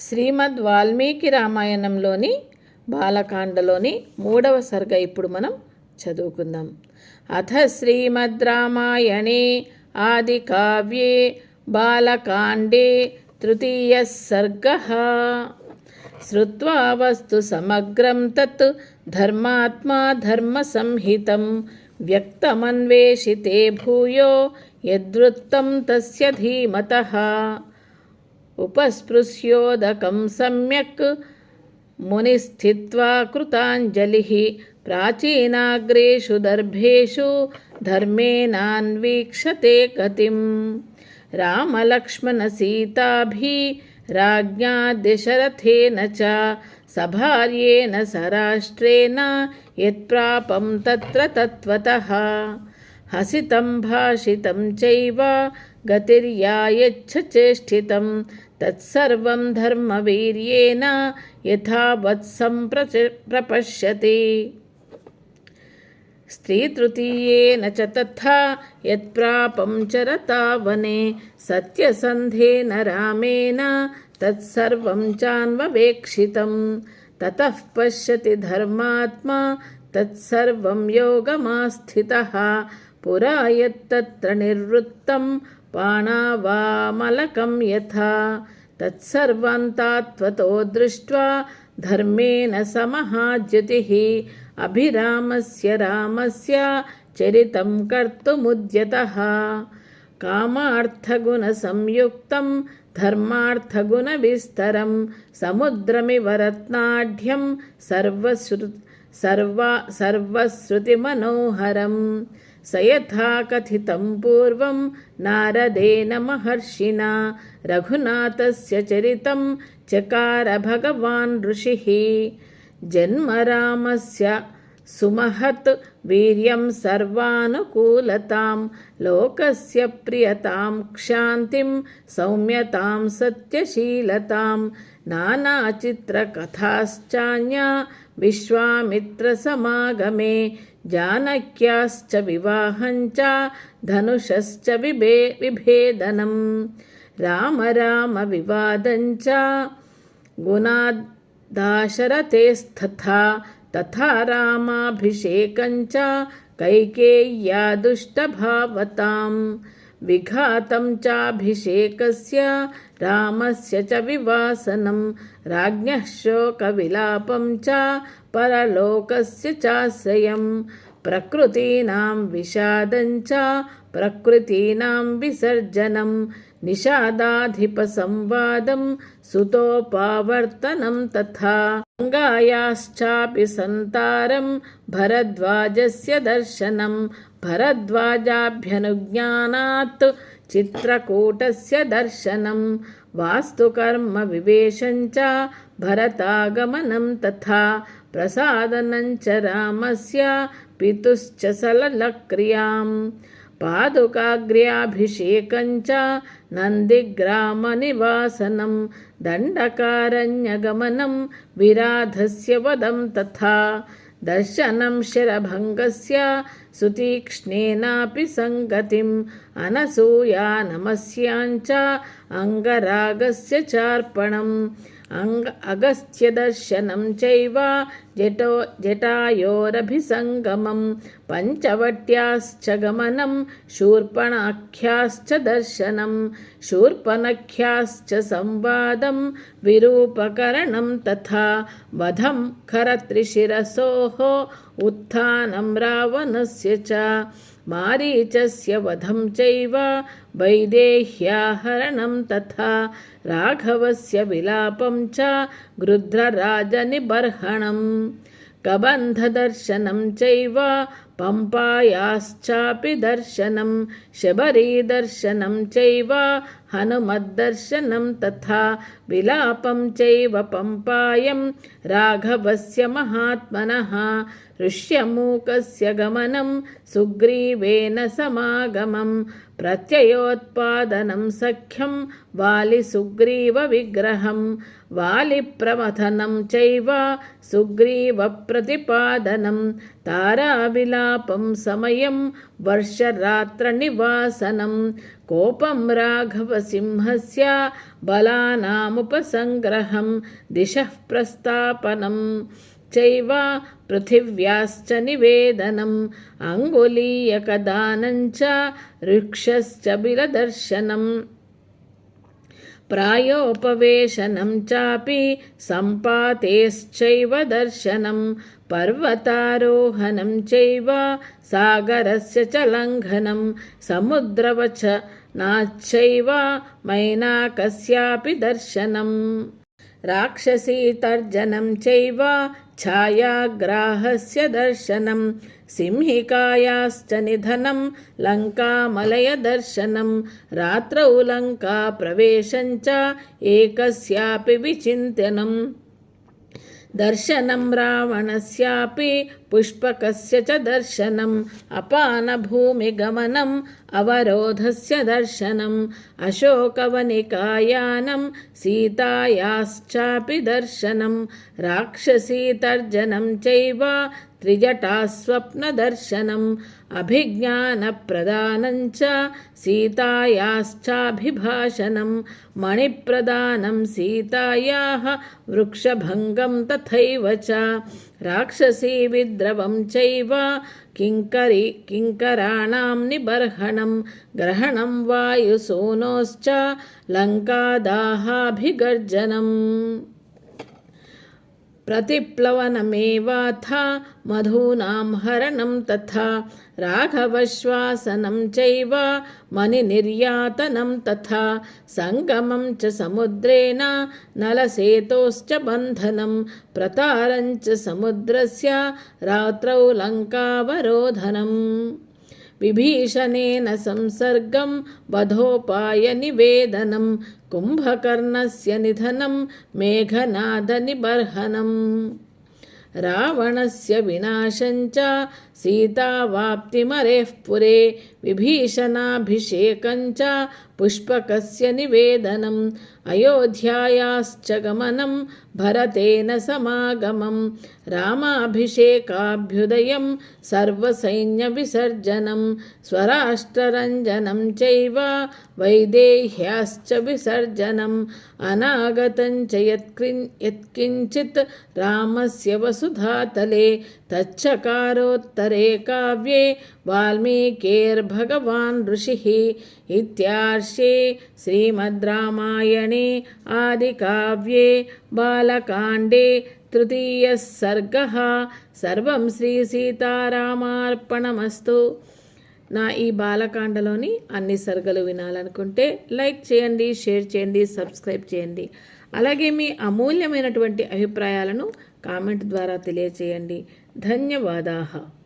శ్రీమద్ వాల్మీకి రామాయణంలోని బాలకాండలోని మూడవ సర్గ ఇప్పుడు మనం చదువుకుందాం. అథ శ్రీమద్ రామాయణే ఆది కావ్యే బాలకాండే తృతీయ సర్గ. శ్రుత్వా వస్తు సమగ్రం తత్ ధర్మాత్మా ధర్మసంహితం వ్యక్తమన్వేషితే భూయో యద్వృత్తం తస్య ధీమతः. ఉపస్పృశ్యోదకం సమ్యక్ మునిస్థిత్వా కృతాంజలిः ప్రాచీనాగ్రేషు దర్భేషు ధర్మేనాన్వీక్షతే గతిం రామలక్ష్మణసీతాభి राज्ञा दशरथेन च सभार्येण सराष्ट्रेण यत्प्रापं तत्र तत्त्वतः हसितं भाषितं चैव గతిర్యా యచ్చేష్టితం తత్సర్వం ధర్మవీర్యేణ యథావత్ సంప్రచ ప్రపశ్యతి స్త్రీతృతీయేన చ తథా యత్ప్రాపం చరతావనే సత్యసంధేన రామేణ తత్సర్వం చాన్వవేక్షితం తతః పశ్యతి ధర్మాత్మా తత్సర్వం యోగమాస్థిత పురా యత్తత్ర నిర్వృత్తం पाणावामलकं यथा तत्सर्वान्तात्वतो दृष्ट्वा धर्मेण समहाद्युतिः अभिरामस्य रामस्य चरितं कर्तुमुद्यतः कामार्थगुणसंयुक्तं धर्मार्थगुणविस्तरं समुद्रमिव रत्नाढ्यं सर्वश्रु सर्वा सर्वश्रुतिमनोहरं स यथा कथितं पूर्वं नारदेन महर्षिणा रघुनाथस्य चरितं चकार भगवान् ऋषिः जन्मरामस्य सुमहत् वीर्यं सर्वानुकूलतां लोकस्य प्रियतां क्षान्तिं सौम्यतां सत्यशीलतां नानाचित्रकथाश्चान्या विश्वामित्रसमागमे, जानक्याश्च विवाहञ्च, धनुषश्च विभे विभेदनं राम राम विवादञ्च तथा रामाभिषेकञ्च कैकेय्या दुष्टभावतां विघातं चाभिषेकस्य रामस्य च विवासनं राज्ञः शोकविलापं च परलोकस्य चाश्रयं प्रकृतीनां विषादं च प्रकृतीनां विसर्जनं निषादाधिपसंवादं सुतोपावर्तनं तथा गङ्गायाश्चापि सन्तारं भरद्वाजस्य दर्शनं भरद्वाजाभ्यनुज्ञानात् चित्रकूटस्य दर्शनं वास्तुकर्मविवेशं च भरतागमनं तथा प्रसादनं च रामस्य पितुश्च सललक्रियाम् पादुकाग्र्याभिषेकञ्च नन्दिग्रामनिवासनं दण्डकारण्यगमनं विराधस्य वदं तथा దర్శనం శరభంగస్య సుతీక్ష్ణేనాపి సంగతిం అనసూయా నమస్యాంచ అంగరాగస్య చార్పణం अङ्ग अगस्त्यदर्शनं चैव जटो जटायोरभिसङ्गमं पञ्चवट्याश्च गमनं शूर्पणाख्याश्च दर्शनं शूर्पणख्याश्च संवादं विरूपकरणं तथा वधं खरत्रिशिरसोः उत्थानं रावणस्य च मारीचस्य वधं चैव वैदेह्याहरणं तथा राघवस्य विलापं च गृध्रराजनिबर्हणम् कबन्धदर्शनं चैव పంపాయాశ్చాపి దర్శనం శబరీదర్శనం చైవ హనుమద్దర్శనం తథా విలాపం చైవ పంపాయం రాఘవస్య మహాత్మన ఋష్యమూకస్య గమనం సుగ్రీవేణ సమాగమం ప్రత్యయోత్పాదనం సఖ్యం వాలి సుగ్రీవ విగ్రహం వాలి ప్రమథనం చైవ సుగ్రీవ ప్రతిపాదనం తారావిలా విలాపం సమయం వర్షరాత్ర నివాసనం కోపం రాఘవసింహస్య బలానాముపసంగ్రహం దిశ ప్రస్తాపనం. చైవ పృథివ్యాశ్చ నివేదనం అంగులీయకదానం చ బిలదర్శనం. ప్రాయోపవేశనం చాపి సంపాతేశ్చైవ దర్శనం పర్వతారోహణం చైవ సాగరస్య చ లంఘనం సముద్రవచ నాచ్చైవ మైనాకస్యాపి రాక్షసీ తర్జనం చైవ ఛాయాగ్రాహస్య దర్శనం సింహికాయాశ్చ నిధనం లంకామలయ దర్శనం రాత్రౌ లంకా ప్రవేశం చ ఏకస్యాపి విచింతనం దర్శనం రావణస్యాపి పుష్పకస్య చ దర్శనం అపానభూమిగమనం अवरोधस्य दर्शनम् अशोकवनिकायानं सीतायाश्चापि दर्शनं राक्षसीतर्जनं चैव त्रिजटास्वप्नदर्शनम् अभिज्ञानप्रदानं च सीतायाश्चाभिभाषणं मणिप्रदानं सीतायाः वृक्षभङ्गं तथैव च రాక్షసీ విద్రవం చైవ కింకరి కింకరాణాం నిబర్హణం గ్రహణం వాయుసూనోశ్చ లంకాదాహాభిగర్జనం प्रतिप्लवनमेवाथ मधूनां हरणं तथा राघवश्वासनं चैव मणिनिर्यातनं तथा सङ्गमं च समुद्रेण नलसेतोश्च बन्धनं प्रतारं च समुद्रस्य रात्रौ लङ्कावरोधनम् विभीषणेन संसर्गं वधोपायनिवेदनं कुम्भकर्णस्य निधनं मेघनादनिबर्हनम् रावणस्य विनाशञ्च सीतावाप्तिमरेः पुरे विभीषणाभिषेकञ्च पुष्पकस्य निवेदनम् अयोध्यायाश्च गमनं भरतेन समागमं रामाभिषेकाभ्युदयं सर्वसैन्यविसर्जनं स्वराष्ट्ररञ्जनं चैव वैदेह्याश्च विसर्जनम् अनागतं च यत्किन् यत्किञ्चित् रामस्य वसुधातले तच्चकारोत्तरे काव्ये वाल्मीकेर्भगवान् ऋषिः इत्यार्षे श्रीमद् रामायणे आदिकाव्ये बालकाण्डे तृतीयः सर्गः సర్వం శ్రీ సీతారామార్పణమస్తు నా ఈ బాలకాండలోని అన్ని సర్గలు వినాలనుకుంటే లైక్ చేయండి షేర్ చేయండి సబ్స్క్రైబ్ చేయండి అలాగే మీ అమూల్యమైనటువంటి అభిప్రాయాలను కామెంట్ ద్వారా తెలియచేయండి धन्यवादाः।